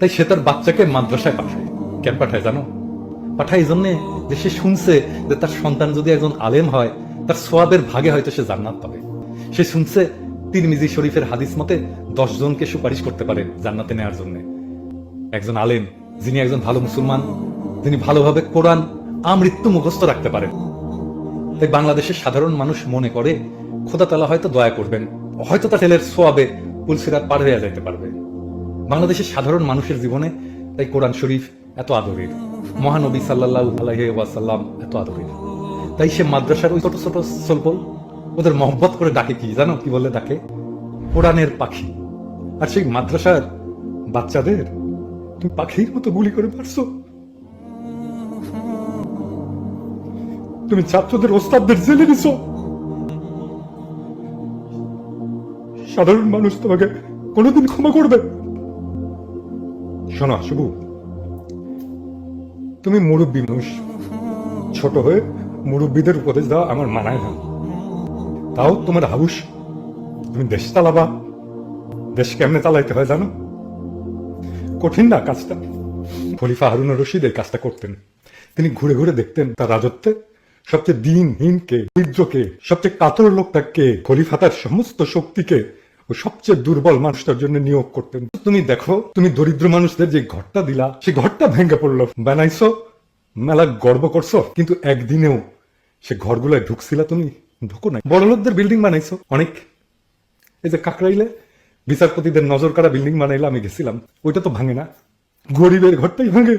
তাই সে তার বাচ্চাকে মাদ্রাসায় পাঠায়। কেন পাঠায় জানো? পাঠায় এই জন্যে যে সে শুনছে যে তার সন্তান যদি একজন আলেম হয়, তার সোয়াবের ভাগে হয়তো সে জান্নাত পাবে। সে শুনছে তিরমিজি শরীফের হাদিস মতে দশ জনকে সুপারিশ করতে পারে জান্নাতে নেওয়ার জন্য। একজন আলেম, যিনি একজন ভালো মুসলমান যিনি ভালোভাবে কোরআন আমৃত্যু মুখস্থ রাখতে পারেন। তাই বাংলাদেশের সাধারণ মানুষ মনে করে খোদা তালা হয়তো দয়া করবেন, হয়তো তার ছেলের সোয়াবে পুলসিরা পার হয়ে যেতে পারবে। বাংলাদেশের সাধারণ মানুষের জীবনে তাই কোরআন শরীফ এত আদরের। মহানবী সাল্লাহ ওয়াসাল্লাম এত আদরের। তাই সে মাদ্রাসার ওই ছোট ছোট সলপল, ওদের মহব্বত করে ডাকে কি, জানো কি বলে ডাকে? কোরআনের পাখি। আর সেই মাদ্রাসার বাচ্চাদের তুমি পাখির মতো গুলি করে পারছ তুমি ছাত্রদের, ওস্তাদদের জেলে দিছো। সাধারণ মানুষ তোমাকে কোনোদিন ক্ষমা করবে। শোনো, শুভু। তুমি মুরব্বী মানুষ। ছোট হয়ে মুরব্বীদের উপদেশ দেওয়া আমার মানায় না। তাও তোমার হাউস তুমি দেশ চালাবা। দেশ কেমনে চালাইতে হয় জানো? কঠিন না কাজটা। খলিফা হারুন রশিদ এই কাজটা করতেন। তিনি ঘুরে ঘুরে দেখতেন তার রাজত্বে। সবচেয়ে দিনহীন কে, সবচেয়ে কাতর লোকটা কে, খলিফা তার সমস্ত শক্তিকে ও সবচেয়ে দুর্বল মানুষটার জন্য নিয়োগ করতেন। তুমি দেখো, তুমি দরিদ্র মানুষদের যে ঘরটা দিলা সেই ঘরটা ভেঙে পড়ল। বানাইছো? মেলা গর্ব করছ? কিন্তু একদিনেও সে ঘরগুলোয় ঢুকছিলা তুমি? ঢুকো নাই। বড় লোকদের বিল্ডিং বানাইছো? অনেক। এই যে কাকরাইলে বিচারপতিদের নজর কাড়া বিল্ডিং বানাইলে আমি গেছিলাম। ওইটা তো ভাঙে না। গরিবের ঘরটাই ভাঙে।